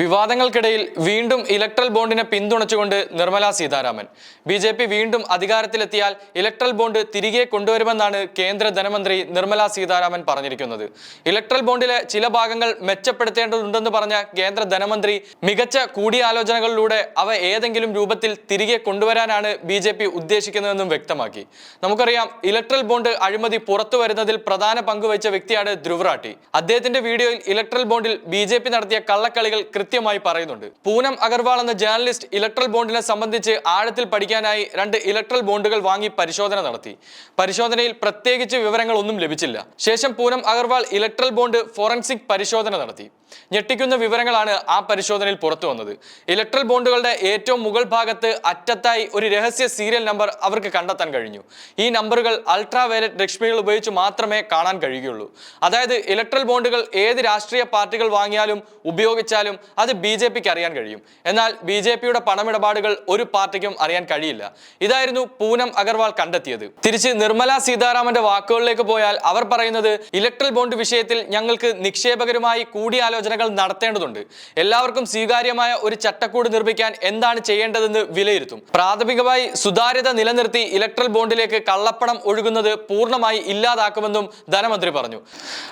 വിവാദങ്ങൾക്കിടയിൽ വീണ്ടും ഇലക്ട്രൽ ബോണ്ടിനെ പിന്തുണച്ചുകൊണ്ട് Nirmala Sitharaman. B J P വീണ്ടും അധികാരത്തിലെത്തിയാൽ ഇലക്ട്രൽ ബോണ്ട് തിരികെ കൊണ്ടുവരുമെന്നാണ് കേന്ദ്ര ധനമന്ത്രി നിർമ്മല സീതാരാമൻ പറഞ്ഞിരിക്കുന്നത്. ഇലക്ട്രൽ ബോണ്ടിലെ ചില ഭാഗങ്ങൾ മെച്ചപ്പെടുത്തേണ്ടതുണ്ടെന്ന് പറഞ്ഞ കേന്ദ്ര ധനമന്ത്രി മികച്ച കൂടിയാലോചനകളിലൂടെ അവ ഏതെങ്കിലും രൂപത്തിൽ തിരികെ കൊണ്ടുവരാനാണ് ബി ജെ പി ഉദ്ദേശിക്കുന്നതെന്നും വ്യക്തമാക്കി. നമുക്കറിയാം ഇലക്ട്രൽ ബോണ്ട് അഴിമതി പുറത്തു വരുന്നതിൽ പ്രധാന പങ്ക് വഹിച്ച വ്യക്തിയാണ് ധ്രുവറാട്ടി അദ്ദേഹത്തിന്റെ വീഡിയോയിൽ ഇലക്ട്രൽ ബോണ്ടിൽ ബി നടത്തിയ കള്ളക്കളികൾ കൃത്യമായി പറയുന്നുണ്ട്. പൂനം അഗർവാൾ എന്ന ജേർണലിസ്റ്റ് ഇലക്ട്രൽ ബോണ്ടിനെ സംബന്ധിച്ച് ആഴത്തിൽ പഠിക്കാനായി രണ്ട് ഇലക്ട്രൽ ബോണ്ടുകൾ വാങ്ങി പരിശോധന നടത്തി. പരിശോധനയിൽ പ്രത്യേകിച്ച് വിവരങ്ങൾ ഒന്നും ലഭിച്ചില്ല. ശേഷം Poonam Agarwal electoral bond forensic പരിശോധന നടത്തി. ഞെട്ടിക്കുന്ന വിവരങ്ങളാണ് ആ പരിശോധനയിൽ പുറത്തു വന്നത്. ഇലക്ട്രൽ ബോണ്ടുകളുടെ ഏറ്റവും മുകൾ ഭാഗത്ത് അറ്റത്തായി ഒരു രഹസ്യ സീരിയൽ നമ്പർ അവർക്ക് കണ്ടെത്താൻ കഴിഞ്ഞു. ഈ നമ്പറുകൾ അൾട്രാ വയലറ്റ് രശ്മികൾ ഉപയോഗിച്ച് മാത്രമേ കാണാൻ കഴിയുകയുള്ളൂ. അതായത് ഇലക്ട്രൽ ബോണ്ടുകൾ ഏത് രാഷ്ട്രീയ പാർട്ടികൾ വാങ്ങിയാലും ഉപയോഗിച്ചാലും അത് ബി ജെ പിക്ക് അറിയാൻ കഴിയും. എന്നാൽ ബി ജെ പിയുടെ പണമിടപാടുകൾ ഒരു പാർട്ടിക്കും അറിയാൻ കഴിയില്ല. ഇതായിരുന്നു പൂനം അഗർവാൾ കണ്ടെത്തിയത്. തിരിച്ച് നിർമ്മല സീതാരാമന്റെ വാക്കുകളിലേക്ക് പോയാൽ അവർ പറയുന്നത് ഇലക്ട്രൽ ബോണ്ട് വിഷയത്തിൽ ഞങ്ങൾക്ക് നിക്ഷേപകരുമായി കൂടിയാലോചനകൾ നടത്തേണ്ടതുണ്ട്. എല്ലാവർക്കും സ്വീകാര്യമായ ഒരു ചട്ടക്കൂട് നിർമ്മിക്കാൻ എന്താണ് ചെയ്യേണ്ടതെന്ന് വിലയിരുത്തും. പ്രാഥമികമായി സുതാര്യത നിലനിർത്തി ഇലക്ട്രൽ ബോണ്ടിലേക്ക് കള്ളപ്പണം ഒഴുകുന്നത് പൂർണമായി ഇല്ലാതാക്കുമെന്നും ധനമന്ത്രി പറഞ്ഞു.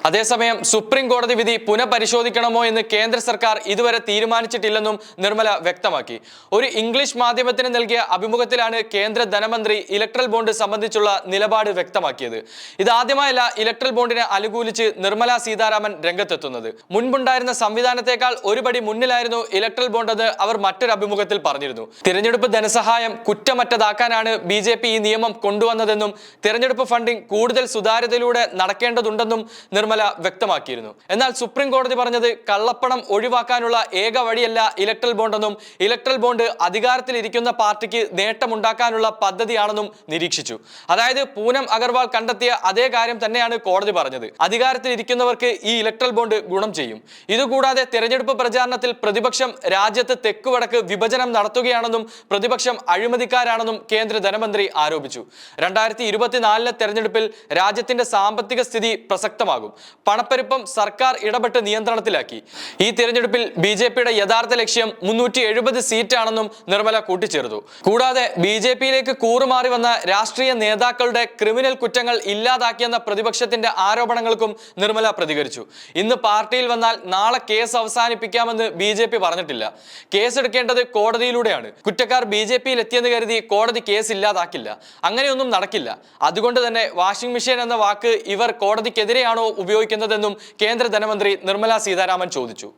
അതേസമയം സുപ്രീം കോടതി വിധി പുനഃപരിശോധിക്കണമോ എന്ന് കേന്ദ്ര സർക്കാർ ഇതുവരെ തീരുമാനിച്ചിട്ടില്ലെന്നും നിർമ്മല വ്യക്തമാക്കി. ഒരു ഇംഗ്ലീഷ് മാധ്യമത്തിന് നൽകിയ അഭിമുഖത്തിലാണ് കേന്ദ്ര ധനമന്ത്രി ഇലക്ട്രൽ ബോണ്ട് സംബന്ധിച്ചുള്ള നിലപാട് വ്യക്തമാക്കിയത്. ഇതാദ്യമായല്ല ഇലക്ട്രൽ ബോണ്ടിനെ അനുകൂലിച്ച് നിർമ്മല സീതാരാമൻ രംഗത്തെത്തുന്നത്. മുൻപുണ്ടായിരുന്ന സംവിധാനത്തെക്കാൾ ഒരുപടി മുന്നിലായിരുന്നു ഇലക്ട്രൽ ബോണ്ട് എന്ന് അവർ മറ്റൊരു അഭിമുഖത്തിൽ പറഞ്ഞിരുന്നു. തിരഞ്ഞെടുപ്പ് ധനസഹായം കുറ്റമറ്റതാക്കാനാണ് ബി ജെ പി ഈ നിയമം കൊണ്ടുവന്നതെന്നും തിരഞ്ഞെടുപ്പ് ഫണ്ടിംഗ് കൂടുതൽ സുതാര്യതയിലൂടെ നടക്കേണ്ടതുണ്ടെന്നും നിർമ്മല വ്യക്തമാക്കിയിരുന്നു. എന്നാൽ സുപ്രീം കോടതി പറഞ്ഞത് കള്ളപ്പണം ഒഴിവാക്കാനുള്ള ഏക വഴിയല്ല ഇലക്ട്രൽ ബോണ്ടെന്നും ഇലക്ട്രൽ ബോണ്ട് അധികാരത്തിലിരിക്കുന്ന പാർട്ടിക്ക് നേട്ടമുണ്ടാക്കാനുള്ള പദ്ധതിയാണെന്നും നിരീക്ഷിച്ചു. അതായത് പൂനം അഗർവാൾ കണ്ടെത്തിയ അതേ കാര്യം തന്നെയാണ് കോടതി പറഞ്ഞത്. അധികാരത്തിലിരിക്കുന്നവർക്ക് ഈ ഇലക്ട്രൽ ബോണ്ട് ഗുണം ചെയ്യും. ഇതുകൂടാതെ തെരഞ്ഞെടുപ്പ് പ്രചാരണത്തിൽ പ്രതിപക്ഷം രാജ്യത്ത് തെക്കുവടക്ക് വിഭജനം നടത്തുകയാണെന്നും പ്രതിപക്ഷം അഴിമതിക്കാരാണെന്നും കേന്ദ്ര ധനമന്ത്രി ആരോപിച്ചു. രണ്ടായിരത്തി ഇരുപത്തിനാലിലെ തെരഞ്ഞെടുപ്പിൽ രാജ്യത്തിന്റെ സാമ്പത്തിക സ്ഥിതി പ്രസക്തമാകും. പണപ്പെരുപ്പം സർക്കാർ ഇടപെട്ട് നിയന്ത്രണത്തിലാക്കി. ഈ തെരഞ്ഞെടുപ്പിൽ ബി ജെ പിയുടെ യഥാർത്ഥ ലക്ഷ്യം മുന്നൂറ്റി എഴുപത് സീറ്റാണെന്നും നിർമ്മല കൂട്ടിച്ചേർത്തു. കൂടാതെ ബി ജെ പിയിലേക്ക് കൂറുമാറി വന്ന രാഷ്ട്രീയ നേതാക്കളുടെ ക്രിമിനൽ കുറ്റങ്ങൾ ഇല്ലാതാക്കിയെന്ന പ്രതിപക്ഷത്തിന്റെ ആരോപണങ്ങൾക്കും നിർമ്മല പ്രതികരിച്ചു. ഇന്ന് പാർട്ടിയിൽ വന്നാൽ നാളെ കേസ് അവസാനിപ്പിക്കാമെന്ന് ബി ജെ പി പറഞ്ഞിട്ടില്ല. കേസെടുക്കേണ്ടത് കോടതിയിലൂടെയാണ്. കുറ്റക്കാർ ബി ജെ പിയിൽ എത്തിയെന്ന് കരുതി കോടതി കേസ് ഇല്ലാതാക്കില്ല. അങ്ങനെയൊന്നും നടക്കില്ല. അതുകൊണ്ട് തന്നെ വാഷിംഗ് മെഷീൻ എന്ന വാക്ക് ഇവർ കോടതിക്കെതിരെയാണോ ഉപയോഗിക്കുന്നതെന്നും കേന്ദ്ര ധനമന്ത്രി നിർമ്മല സീതാരാമൻ ചോദിച്ചു.